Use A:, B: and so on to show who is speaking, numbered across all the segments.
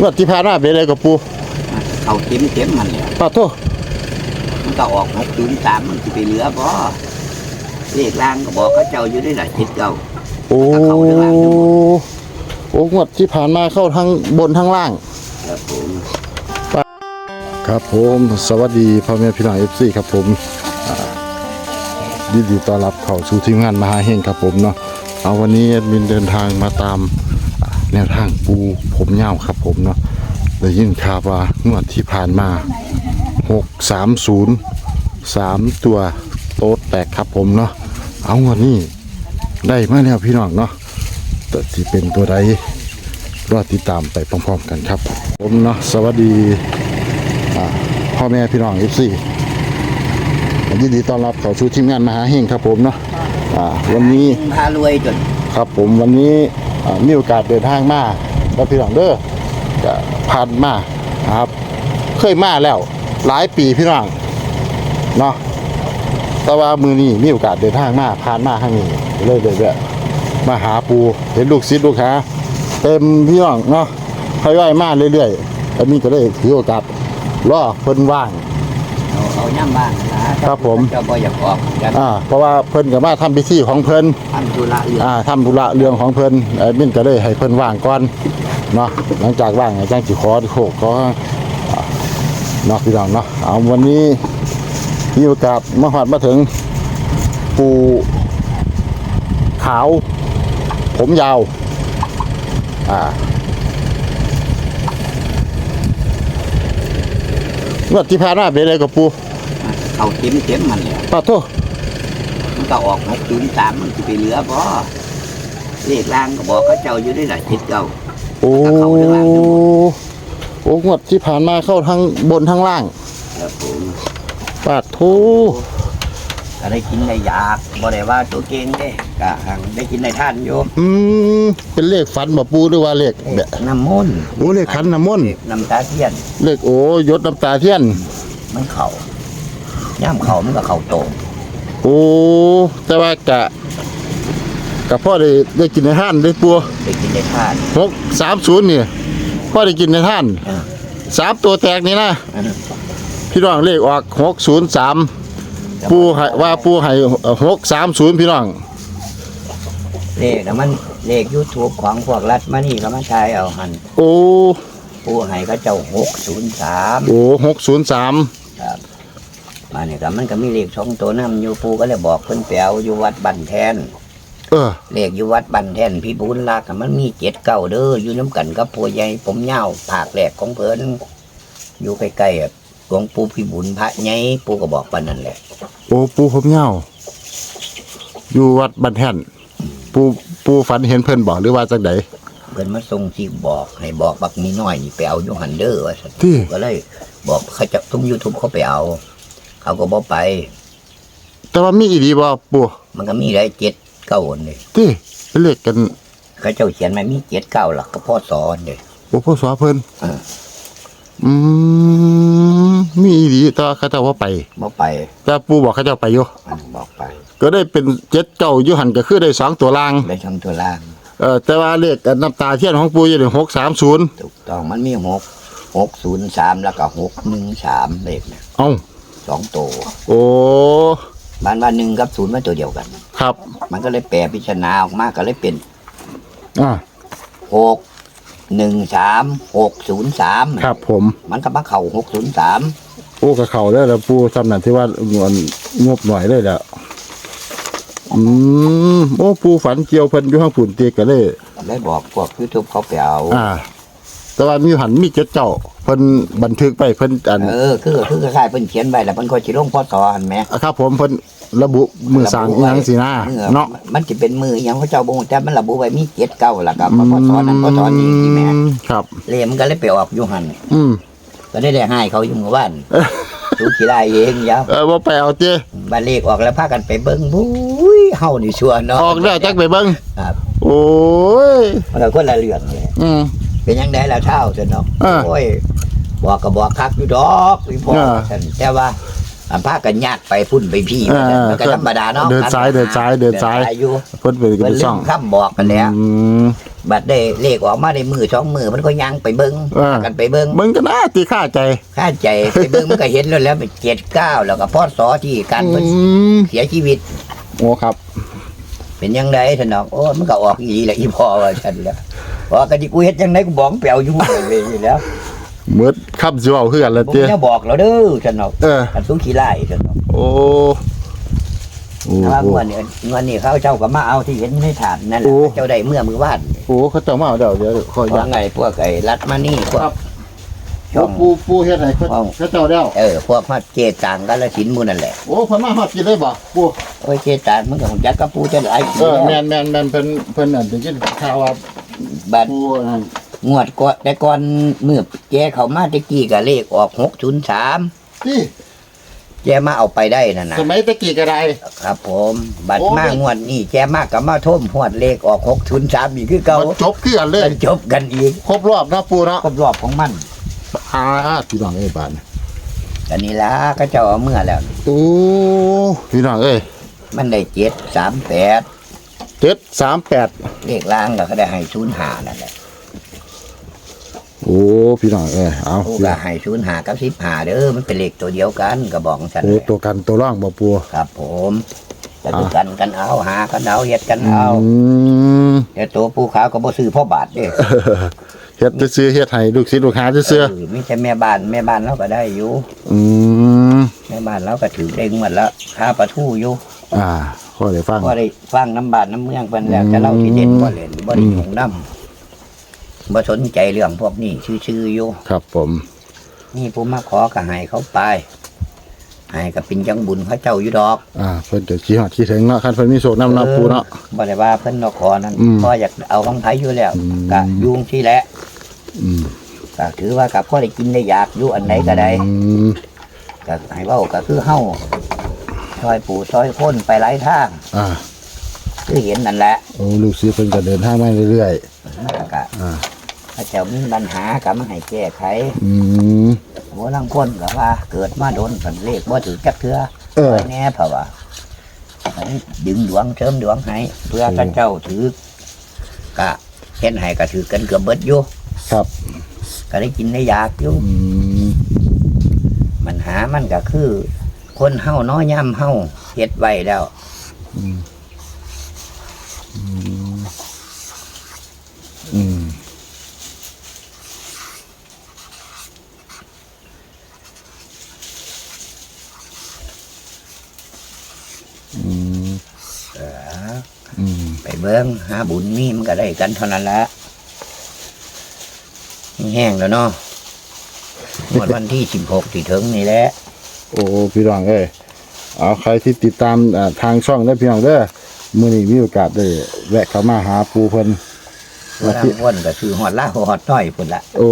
A: งวดที่ผ่านมาเป็นอะไรกับปู
B: เขาเต็มเต็มมันเลย
A: ปาโท
B: มันก็ออกหกศูนย์สามมันจะไปเหลือบ่เลขล่างก็บอกเขาเจ้าอยู่ได้หลายทิศเก่า
A: โอ้
B: เข้าทั้งล่างทั้งบน
A: โอ้งวดที่ผ่านมาเข้าทั้งบนทั้งล่าง
B: ครับผม
A: ครับผมสวัสดีพ่อแม่พี่น้องเอฟซีครับผมอ่ายินดีต้อนรับเข้าสู่ทีมงานมหาเฮงครับผมเนาะเอาวันนี้แอดมินเดินทางมาตามอ่า แนวทางปูผมยาวครับผมเนาะได้ยินข่าวว่างวดที่ผ่านมา 630 3 ตัวโต๊ดแตกครับผมเนาะเอางวดนี้ได้มาแล้วพี่น้องเนาะแต่ที่เป็นตัวใดรอติดตามไปพร้อมๆกันครับ ผมเนาะสวัสดีอ่าพ่อแม่พี่น้องเอฟซียินดีต้อนรับเข้าสู่ทีมงานมหาเฮงครับผมเนาะอ่าวันนี้
B: พารวยจน
A: ครับผมวันนี้อ่า มีโอกาสเดินทางมาแล้วพี่น้องเด้อก็ผ่านมาครับ เคยมาแล้ว หลายปีพี่น้องเนาะแต่ว่ามือนี้มีโอกาสเดินทางมาผ่านมาทางนี้เลยเลยแวมาหาปูเห็นลูกศิษย์ลูกหาเต็มพี่น้องเนาะค่อยๆมาเรื่อยๆอันนี้ก็ได้ถือโอกาสรอเพิ่นว่าง
B: เอาเอาย่ำบ้างนะครับ
A: ผม
B: เจ้าบ่อยากออกกัน
A: อ่าเพราะว่าเพิ่นก็มาทำพิธีของเพิ่น
B: ทำธุระเรื่อง
A: อ่าทำธุระเรื่องของเพิ่นแอดมินก็เลยให้เพิ่นว่างก่อนเนาะหลังจากว่างจังสิขอโคกขออ่าเนาะพี่น้องเนาะเอาวันนี้มีโอกาสมาฮอดมาถึงปูขาว ผมยาว อ่า งวดที่ผ่านมาเป็นอะไรกับปู
B: เขาเต็มเต็มมันเลย
A: ปาโท
B: มันก็ออกหกศูนย์สามมันจะไปเหลือบ่เลขล่างก็บอกเขาเจ้าอยู่ได้หลายทิศเก่า
A: โอ้
B: เข้าทั้งล่างทั้งบน
A: โอ้งวดที่ผ่านมาเข้าทั้งบนทั้งล่าง
B: ครับผม
A: ปาโท
B: ก็ได้กินได้อยากบ่ได้ว่าตัวเก่งเด้ก็หังได้กินได้ท่านอยู่
A: อืมเป็นเลขฝันบ่ปูหรือว่าเลขแบบ
B: น้ำมนต์
A: โอ้เลขขันน้ำมนต์
B: น้ำตาเทียน
A: เลขโอ้ยศน้ำตาเทียน
B: มันเข่าย่ามเข่ามันก็เข่าโต
A: โอ้แต่ว่ากะกะพ่อได้ได้กินในท่านได้ปัว
B: ได้กินได้ท่าน
A: หกสามศูนย์นี่พ่อได้กินในท่าน
B: เออ
A: สามตัวแตกนี่นะ
B: อันนั้น
A: พี่น้องเลขออกหกศูนย์สาม ปูให้ว่าปูให้หกสามศูนย์พี่น้อง
B: เลขนะมันเลขยูทูบของพวกรัฐมานี่ก็มาใช้เอาหัน
A: โอ้
B: ผู้ให้ก็เจ้าหกศูนย์สาม
A: โอ้หกศูนย์สาม
B: ครับมาเนี่ยก็มันก็มีเลขสองตัวนํอยู่ปูก็เลยบอกเพิ่นไปเอาอยู่วัดบันแทน
A: เออ
B: เลขอยู่วัดบันแทนพี่บุญรักอะมันมีเจ็ดเก้าเด้ออยู่น้ำกันกับปัวใหญ่ผมยาวผากแหลกของเพิ่นอยู่ใกล้ๆอะ หลวงปู่พี่บุญพระใหญ่ปู่ก็บอกปานนั่นแหละ
A: โอ้ปูผมเหงาอยู่วัดบันแท่นปูปูฝันเห็นเพิ่นบอกหรือว่าจังได
B: เพิ่นมาส่งที่บอกให้บอกบักมีน้อยนี่ไปเอาอยู่หันเด้อว่าซั่น
A: ที่
B: ก็เลย บอกเขาจะทุ่มยูทูบเขาไปเอา เขาก็บอกไป
A: แต่ว่ามีอีดีบ่ปู
B: มันก็มีได้เจ็ดเก้าอันเลย
A: ที่เป็นเลขกัน
B: เขาเจ้าเขียนมามีเจ็ดเก้าหลักก็พ่อสอนเลย
A: โอ้พ่อสวเพิ่น
B: เออ
A: อืมมีอีดีแต่ว่าเขาเจ้าว่าไป
B: บ่ไป
A: แต่ปูบอกเขาเจ้าไปอยู่
B: มันบอกไป
A: ก็ได้เป็นเจ็ดเก้าอยู่หันก็คือได้สองตัวล่าง
B: ได้ทำตัวล่าง
A: เออแต่ว่าเลขกันน้ำตาเทียนของปูอยู่ในหกสามศูนย์
B: ถูกต้องมันมีหกหกศูนย์สามแล้วก็หกหนึ่งสามเลขเนี่ย
A: เอ้า
B: สองตัว
A: โอ้
B: บ้านว่าหนึ่งกับศูนย์มาตัวเดียวกัน
A: ครับ
B: มันก็เลยแปลพิจารณาออกมาก็เลยเป็น
A: อ่า
B: หก หนึ่งสามหกศูนย์สาม
A: ครับผม
B: มันก็มาเข่าหกศูนย์สาม
A: โอ้กระเขาได้แล้วปูจำนั่นที่ว่าเงินงบหน่อยเลยแหละอืมโอ้ปูฝันเกี่ยวเพิ่นอยู่ข้างฝุ่นเตียกันเลย
B: ได้บอกพวกยูทูบเขาไปเอา
A: อ่า แต่ว่ามีหันมีเจ็ดเจ้าเพิ่นบันทึกไปเพิ่นอัน
B: เออคือคือคล้ายๆเพิ่นเขียนไว้แล้วเพิ่นก็สิลงพอสอนแหม
A: ครับผมเพิ่น ระบุมือสร้างอิหยังสินะ
B: มือ
A: เนาะ
B: มันจะเป็นมืออหยังเขาเจ้าบ่ฮู้แต่มันระบุไว้มีเจ็ดเก้าแล้วก็พอสอนนั้นพอสอนนี้ที่แหม่
A: อืครับ
B: เลยมันก็เลยไปออกอยู่หั่น
A: อืม
B: ก็ได้ได้ให้เขาอยู่หมู่บ้านดูขี้ได้เองยาว
A: เออว่าไปเอาเจ้
B: บ้านเลขออกแล้วพากันไปเบิ่งบุ้ยเฮานี่ชัวร์เนาะ
A: ออกแล้วจักไปเบิ่ง
B: ครับ
A: โอ้ย
B: มันก็คนละเรื่องเลย
A: อืม
B: เป็นยังไงล่ะเท่าซั่นเนาะ
A: อ่า
B: โอ้ย บอกก็บอกคักอยู่ดอกพี่พ่อ
A: อ่า
B: ซั่นแต่ว่า อันพากันยากไปพุ่นไปพี่
A: อ่า
B: มันก็ธรรมดาเนาะ
A: เดินซ้ายเดินซ้ายเดินซ้าย
B: อยู่
A: เพิ่นเป็น
B: เพิ่น
A: ช่
B: ลื
A: อง
B: มคำบอกกันแล้ว
A: อืม
B: บัดได้เลขออกมาในมือสองมือมันก็ยังไปเบิ้ง
A: อ่า
B: พากันไปเบิ้ง
A: มึงก็น่าตีค่าใจ
B: ข้าใจไปเบิ้งมันก็เห็นแล้วแล้วเป็นเจ็ดเก้าแล้วก็พอสอที่การเพิ่น
A: อืม
B: เสียชีวิต
A: โอ้ครับ
B: เป็นยังไงท่านน้องโอ้มันก็ออกอีหลีแหละอีพ่อว่าฉันแล้วบอกกันดิกูเฮ็ดยังไงกูบอกเปลวอยู่เลยอยู่แล้ว
A: เมื่อขับสิเว้าคือกันแล้ว
B: ผม
A: เตี้ย
B: จะบอกเราเด้อท่านน้อง
A: เออ
B: กันสู้ขี้ไล่ท่านน้อง
A: โอ้โอ้
B: แต่ว่า
A: โห
B: เมื่อนี้เมื่อนี้เขาเจ้าก็มาเอาที่เห็นในถาดนั่นแห
A: โอ้
B: ละเจ้าได้เมื่อมือวาน
A: โอ้เขาเจ้ามาเอาเดี๋ยวเดี๋ยวคอย
B: ว่าไงพวกไอ้รัดมานี่พวก
A: ครับ
B: ช่อง
A: ปูปูเฮ็ดให้เขา
B: ห้อง
A: เขาเจ้าเดียว
B: เออพวกมาเจต่างกันละสินหมูนั่นแหละ
A: โอ้เพิ่นมาฮอดกินได้บ่ปู
B: โอ้ยเจต่างมันก็คงจักกับปูจะหลายปี
A: เออ
B: แล้ว
A: แม่นแม่นแม่นเพิ่นเพิ่นนั่นได้ยินข่าวว่า
B: บัด
A: ปูนั่น
B: งวดก่อนแต่ก่อนเมื่อแกเขามาตะกี้ก็เลขออกหกศูนย์สาม
A: นี่
B: แกมาเอาไปได้นั่นนะ
A: สมัยตะกี้ก็ได้
B: ครับ ผม บัด
A: โอ้
B: มางวดนี่แกมากกับมาท่มหวดเลขออกหกศูนย์สามอีกคือเก่า
A: มันจบคือกันเลย
B: มันจบกันอีก
A: ครบรอบเนาะปูเนาะ
B: ครบรอบของมัน
A: อ่าพี่น้องเอ้ยบาดนี้
B: กันนี่ละก็เจ้าเอาเมื่อแล้ว
A: โอ้พี่น้องเอ้ย
B: มันได้เจ็ดสามแปด
A: 738
B: เลขล่างก็เขาได้ให้ศูนย์หานั่นแหละ
A: โอ้พี่น้องเอ้ยเอา
B: ผู้ก็ให้ศูนย์หากับสิบหาเด้อมันเป็นเลขตัวเดียวกันก็บอกฉัน
A: โอ้ตัวกันตัวร่างบ่ปู
B: ครับ ผมแต่คือกันกันเอาหากันเอาเฮ็ดกันเอา
A: อืม
B: แต่ตัวผู้ขาวก็บ่ซื้อพ่อบาทเด้
A: เฮ็ดซื้อๆเฮ็ดให้ลูกศิษย์ลูกหาซื่อ
B: เออมีแต่แม่บ้านแม่บ้านเราก็ได้อยู่
A: ๆอืม
B: แม่บ้านเราก็ถือได้งวดละค่าปลาทูอยู่
A: อ่าขอได้ฟัง
B: ก็ได้ฟังน้ำบ้านน้ำเมืองเพิ่นแล้วแต่เราที่เด่นบ่เล่นบ่ได้หงน้ำ บ่สนใจเรื่องพวกนี้ชื่อๆอยู่
A: ครับผม
B: นี่ผู้มาขอก็ให้เขาไปให้ก็เป็นจังบุญเขาเจ้าอยู่ดอก
A: อ่าเพิ่นจะขี้ฮอดขี้ถึงเนาะคันเพิ่นมีโชคนำเนาะปูเนาะ
B: ออบ่ได้ว่าเพิ่นเนาะขอนั่น
A: อืม
B: พ่ออยากเอาของไผอยู่แล้ว
A: อืม
B: ก็ยุงที่แหละ
A: อืม
B: ก็ถือว่ากับพ่อได้กินได้อยากอยู่อันไหนก็ได้
A: อืม
B: ก็ให้เว้าก็คือเฮาซอยปู่ซอยคนไปหลายทาง
A: อ่า
B: คือเห็นนั่นแหละ
A: โอ้ลูกศิษย์เพิ่นก็เดินทางมาเรื่อย
B: มันก็
A: อ่า
B: ถ้าเจ้ามีปัญหาก็มาให้แก้ไข
A: ๆอืม
B: หัวลังคนก็ว่า เกิดมาโดนสันเลขบ่ถือจักเทือ
A: เออ
B: ไว้แน่เพราะว่าให้ดึงดวงเสริมดวงให้เพื่อท่านเจ้าถือกะเห็นให้ก็ถือกันเกือบเบิดอยู่
A: ครับ
B: ก็ได้กินได้อยากอยู่
A: อืม
B: ปัญหามันก็คือ คนเฮาน้อยย่ำเฮาเฮ็ดไว้แล้ว
A: อืมอืมอืม อืมอืม
B: ไปเบิ้งหาบุญนี่มันก็ได้กันเท่านั้นละนี่แห้งแล้วเนาะหมดวันที่สิบหกที่ถึงนี่แหละ
A: โอ้พี่น้องเอ้ยเอาใครที่ติดตามอ่าทางช่องได้พี่น้องเด้อมื้อนี้มีโอกาสได้แวะเข้ามาหาปูเพิ่น
B: เวลาวนก็คือหอดล่าหอดน้อยพุ่นละ
A: โอ้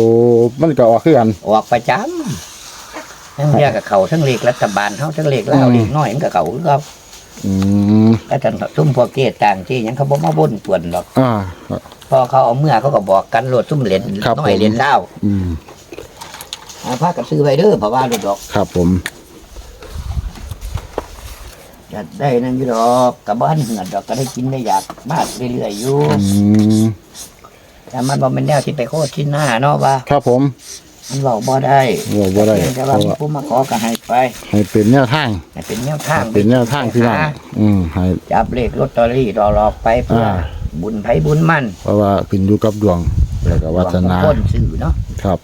A: มันก็ออกคือกัน
B: ออกประจำทั้งเรียกกับเขาทั้งเลขรัฐบาลเขาทั้งเลขเล่า
A: อืม
B: เลขน้อยมันก็เขาคือเขา
A: อืม
B: แล้วจังซุ่มพวกเกตต่างที่หยังเขาบอกมาบ่นป่วนหรอก
A: อ่า
B: พอเขาเอาเมื่อเขาก็บอกกันโหลดซุ่มเหรียญ
A: ครับ
B: น้อย
A: ผม
B: เหรียญเล่า
A: อืม
B: เอาพากันซื้อไปเด้อเพราะว่าโลดดอก
A: ครับผม
B: จะได้นั่นอยู่ดอกกับบ้านเหือนดอกก็ได้กินได้อยากมากเรื่อยๆอยู่
A: อืม
B: แต่มันบ่เป็นแนวที่ไปโคตรที่หน้าเนาะว่า
A: ครับผม
B: มันเว้าบ่ได้
A: บอกบ่ได้
B: เพียงแต่
A: เพ
B: ว่า
A: ราะ
B: มี
A: ว่า
B: ผู้มาขอก็ให้ไป
A: ให้เป็นแนวทาง
B: ให้เป็นแนวทาง
A: เป็นแนวทางพี่น้อง
B: หา
A: อืมให้
B: จับเลขลอตเตอรี่รอรอไปเพื่ออา บุญไผบุญมัน
A: เพราะว่าขึ้นอยู่กับดวงแล้วก็วาสนา
B: บงคนซื้อเนาะ
A: ครับ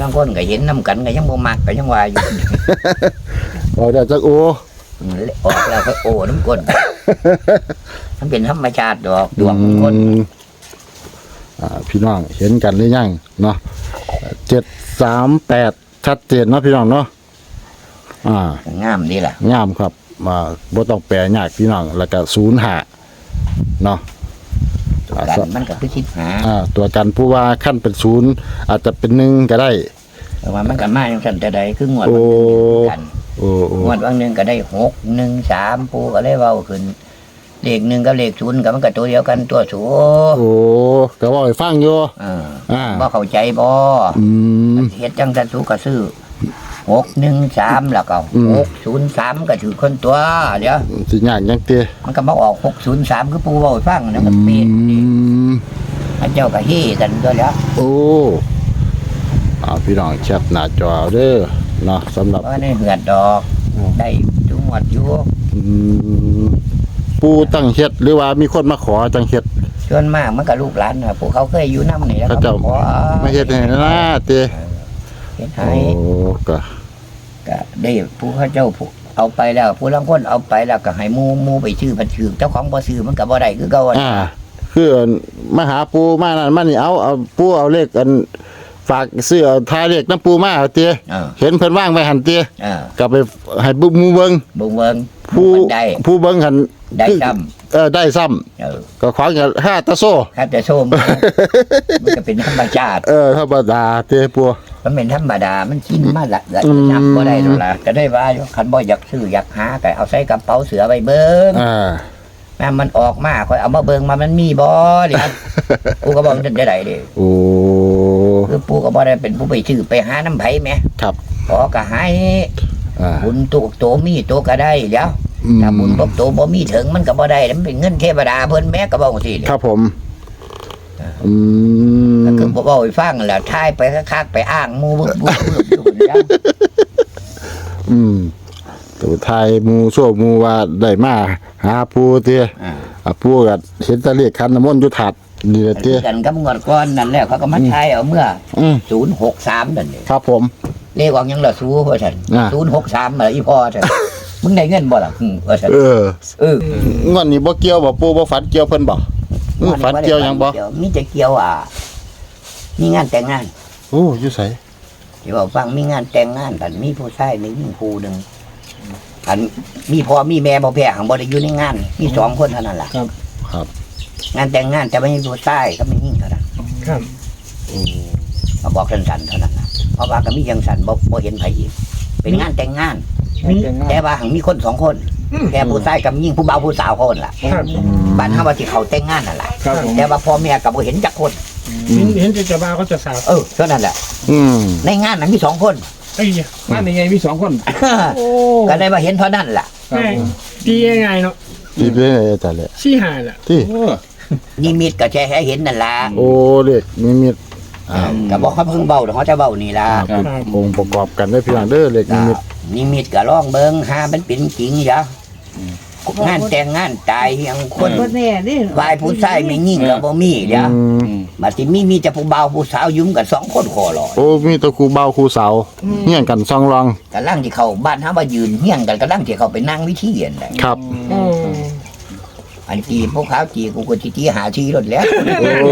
B: บางคนก็เห็นน้ำกันก็ยังบ่มักก็ยังว่าอยู่
A: ออกได้จักโอ
B: ออกแล้วก็โอ้น้ำก้นมันเป็นธรรมชาติดอกดวงของคน
A: อืมอ่าพี่น้องเห็นกันหรือยังเนาะ เจ็ดสามแปดชัดเจนเนาะพี่น้องเนาะอ่า
B: งามนี่ล่ะ
A: งามครับมาบ่ต้องแปลยากพี่น้อง แล้วก็ศูนย์หาเนาะอ่า
B: กัน
A: ส
B: มันก็คือคิดหา
A: อ่า ตัวกันผู้ว่าขั้นเป็นศูนย์อาจจะเป็นหนึ่งก็ได้
B: แต่ว่ามันก็มาอย่างสันแต่ใดคืองวด
A: โอ้
B: วันหนึ่งกัน
A: โอ้โอ้
B: งวดวันหนึ่งก็ได้หกหนึ่งสามปูก็เลยเว้าขึ้น เลขหนึ่งกับเลขศูนย์ก็มันก็ตัวเดียวกันตัวสู
A: โอ้ก็ว่าให้ฟังอยู่
B: เออ
A: อ่า
B: บ่เข้าใจบ่
A: อืม
B: เฮ็ดจังสันสูก็ซื้อหกหนึ่งสามแล้วก็
A: อืม
B: หกศูนย์สามก็ถือคนตัว เดี๋ยว
A: สิยากยังเตี้ย
B: มันก็มาออกหกศูนย์สามคือปูเบาให้ฟังนะมันเปลี่ยน
A: อืม
B: พระเจ้าก็เฮ่กันตัวแล้ว
A: โอ้เอาพี่น้องแคปหน้าจอเอาเด้อเนาะสำหรับ
B: เพราะในเหือดดอก
A: อืม
B: ได้จุงหวัดอยู่
A: อืม ปูตั้งเฮ็ดหรือว่ามีคนมาขอจังเฮ็ด
B: ส่วนมากมันก็ลูกหลานนะพวกเขาเคยอยู่น้ำนี่แล้ว
A: พระ
B: ก็
A: เจ้า
B: ขอ
A: ไม่เฮ็ดให้นะเตี้ย
B: เฮ็ด
A: โอ้
B: ให้
A: ก็
B: ก็ได้ผู้เขาเจ้าผู้เอาไปแล้ว ผู้ลางคนเอาไปแล้วก็ให้หมูหมูไปชื่อพันชื่อเจ้าของบ่ซื้อมันก็บ่ได้คือเก่าอะ
A: อ่า คือมาหาปูมานั่นมานี่เอาเอาปูเอาเลขอันฝากซื้อเอาทายเลขน้ำปูมาเอาเตี้ย
B: เออ
A: เห็นเพิ่นว่างไว้หันเตี้ย
B: เออก
A: ลับไปให้บุมูเบิง
B: บุงเบิง
A: ผู้
B: มันได้
A: ผู้เบิงหัน
B: ได้ซ้
A: เออได้ซ้ำำ
B: เออ
A: ก็ขวางอย่าห้าตะโซ
B: ครับแต่โชมมันก็เป็นธรรมชาติ
A: เออธรรมดาเตี้ยปัว
B: มันเป็นธรรมดา มันกินมาละละ
A: อืม
B: นับบ่ได้หรอกล่ะก็ได้ว่าอยู่คันบ่อยากซื้ออยากหาก็เอาใส่กระเป๋าเสือไปเบิ่ง
A: อ่า
B: แม่มันออกมาค่อยเอามาเบิ่งมามันมีบ่เดี๋ยว กูก็บอกมันได้ไดเด้
A: โอ้
B: คือปูก็บ่ได้เป็นผู้ไปซื้อไปหาน้ำไผแหม
A: ครับ
B: ขอก็ให้
A: อ่า
B: บุญตุกโตมีโตก็ได้เดี๋ยว
A: อืม
B: ถ้าบุญบ่โตบ่มีถึงมันก็บ่ได้มันเป็นเงินเทวดาเพิ่นแม่ก็บอกสิเด้
A: ครับผมอืม
B: ก็คือบ่เว้าให้ฟังแหล้วทายไปคักๆไปอ้างหมู่บึกบึกบึกอยู่เดี๋ยว
A: อืมตัวไทายหมูโซ่หมูว่าได้มาหาปูเตี้ย
B: อ่า
A: อะปูก็เห็นแตะเลขคันน้ำมนต์อยู่ถัดนี่แหละเตี้ย
B: กันกับงวดก่อนนั่นแหละเขาก็มาทายเอาเมื่อ
A: อืม
B: 063นั่นนี่
A: ครับผม
B: เลขออกยังละสู้ว่าซั่น
A: อ่า
B: 063มาอีพ่อซั่นมึงได้เงินบ่ล่ะอืมว่าซั่น
A: เออ
B: เออ
A: งอนนี้บ่เกี่ยวบ่ปูบ่ฝันเกี่ยวเพิ่นบ่อืมฝันเกี่ยวหยังบ่
B: มีแต่เกี่ยวอะ มีงานแต่งงาน
A: โอ้อยู่ไส
B: ที่บอกฟังมีงานแต่งงานกันมีผู้ชายหนึ่งมีครูหนึ่งอันมีพ่อมีแม่บ่แพ้หังบ่ได้อยู่ในงาน มีสองคนเท่านั้นล่ะ
A: ครับ
B: งานแต่งงานแต่ไม่มีผู้ชายก็ไม่ยิ่งเท่านั้น
C: ครับ
A: โอ้
B: มาบอกสันๆเท่านั้นนะ เพราะว่าก็มียังสันบ่บ่เห็นไผอีก เป็นงานแต่งงาน
C: มี
B: แต่ว่าหังมีคนสองคน
C: อืม
B: แค่ผู้ชายกับยิ่งผู้บ่าวผู้สาวคนล่ะ
C: ครับ
B: บ้านเฮาว่าที่เขาแต่งงานนั่นแหละ
C: ครับผม
B: แต่ว่าพ่อแม่ก็บ่เห็นจักคน
C: เห็นเห็นจะจะบ้าก็จะสาว
B: เออเท่านั้นแหละ
A: อืม
B: ในงานนั้นมีสองคน
C: ไอ้ย
D: บ้านยังไงมีสองคน
C: โอ้
B: ก็เลยว่าเห็นเท่านั้นล่ะ
D: ครับ
C: แม่
D: ผม
C: ดียังไงเนาะ
A: ที่เป็นไงแต่แหละ
C: ชี้หายแหละ
A: ที่
D: โอ้
B: นิมิตก็แค่ให้เห็นนั่นล่ะ
A: โอ้เลขนิมิตอ่า
B: ก็บอกเขาเพิ่งเบาเดี๋ยวเขาจะเบานี่ล่ะ
D: ครับ
A: องค์ประกอบกันได้พี่น้องเด้อเลขนิมิต
B: นิมิตก็ร้องเบิงหามันเป็นจริงจ้ะงานแต่งงานตายยังคน
E: บ่แน่เด้
B: วายผู้ชายไม่ยิ่งก็บ่มีเดี๋ยว
A: อืม
D: อืม
B: บัดนี้มีมีแต่ผู้บ่าวผู้สาวยุ่มกันสองคนคอลอย
A: โอ้มีแตะครูเบาครูเสาเฮี้ยงกันซองรอง
B: กำลังที่เขาบ้านเฮาว่ายืนเฮี้ยงกันกำลังที่เขาไปนั่งวิธีเรียนได้
A: ครับ
C: โอ้
B: อันจีพวกเขาจีกูก็จีจีหาทีรถแล้ว
A: โ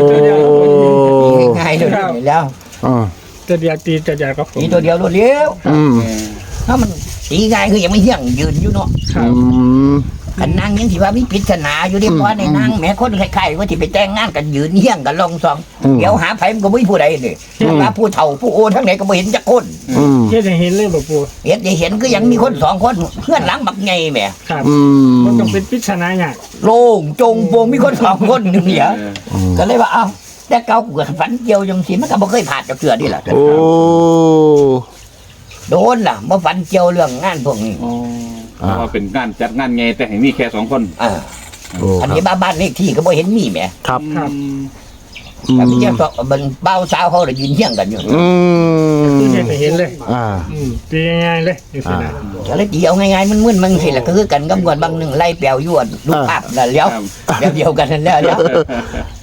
A: อ้
B: ง่ายๆเลยแล้ว
A: อ่า
C: จะเดียวตีจะเดียวก็ผม
B: ทีตัวเดียวรถเลี้ยว
A: อืม
B: ถ้ามันตีง่ายคือยังไม่เฮี้ยงยืนอยู่เนาะ
C: ครั
A: อื
C: บ
A: ม
B: คันนั่งยังที่ว่ามีปริศนาอยู่ดิเพราะว่าในนั่งแหม้คนใครๆว่าที่ไปแต่งงานกันยืนเฮี้ยงกันลองซอง
A: อืม
B: เดี๋ยวหาไผมันก็ไม่ผู้ใดนี่
A: อืม
B: ว่าผู้เฒ่าผู้โอทั้งไหนก็ไม่เห็นจักคน
A: อืม
C: เฮ็ดให้เห็นเลยบ่ปู
B: เห็นได้เห็นก็ยังมีคนสองคนเพื่อนหลังบักไงแหม่
C: ครับ
A: อืม
C: มันต้องเป็นปริศนาอย่าง
B: โล่งโจงโปงมีคนสองคนหนึ่งเนี่ย
D: เออ
A: อืม
B: ก็เลยว่าเอ้าแต่เก่ากูก็ฝันเกี่ยวยังสิมันก็บ่เคยผ่านจากเกือนี่แหละ
A: โอ้
B: โดนล่ะบ่ฝันเกี่ยวเรื่องงานพวกนี้
D: อ๋อ เพราะว่าเป็นงานจัดงานไงแต่ให้มีแค่สองคน
B: อ่า
A: โอ้
B: อันนี้บ้านบ้านเลขที่ก็บ่เห็นมีแหม่
A: ครับ
C: ครับ
D: อืม
A: อืม
B: แต่พี่เจ้าสองมันเบ้าสาวเขาเลยยืนเที่ยงกันอยู่
A: อืม
C: คือเฮ็ดให้เห็นเลย
A: อ่า
C: อืมตีง่ายๆเลยจังซี่นะ
B: ก็เลยเดียวง่ายๆมันมึนๆมันสิล่ะก็คือกันกับงวดบางหนึงไล่แปลวยวดลูกภาพนั่นแล้ว
D: ครับ
B: เดียวเดียวกันนั่นแล้วเดี๋ยว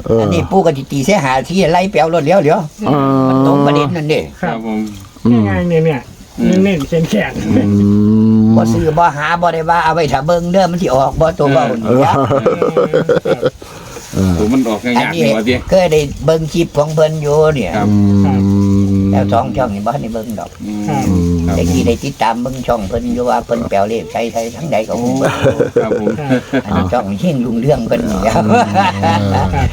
A: เออ
B: อันนี้ปู่ก็สิตีเสียหาที่ไล่แปลวรถเลี้ยวเดี๋ยว
A: อ่า
B: มันตรงประเด็นนั่นเด้
C: ค
D: ค
C: รั
D: รั
C: บบ
D: ผม
A: อืม
C: ง่ายๆเนี่ยเนี่ยเน้นๆแข็ง
A: อืม
B: บ่ซื้อบ่หาบ่ได้ว่าเอาไว้ถ้าเบิ่งเด้อมันสิออกบ่ตัวเบา
A: เอ
B: นี่
A: อ
B: นะ
A: เออ
D: ตัวมันออก
B: อัน
D: ยากๆ
B: นี้
D: นี่ว่าดิ
B: เคยได้เบิ่งคลิปของเพิ่นอยู่เนี่ย
D: ครับ
A: อืม
B: แล้วสองช่องนี่บ่ทันได้เบิ่งดอก
D: อืม
A: อืม
D: ครับ
B: แต่ที่ได้ติดตามเบิ่งช่องเพิ่นอยู่ว่าเพิ่นแปลวเลขใช้ใช้ทั้งใดก็บ่เบิ่ง
D: ครับผม
C: ๆครับ
B: อันนี้ช่องเฮงลุงเรื่องเพิ่นนี่ครับ
A: เออ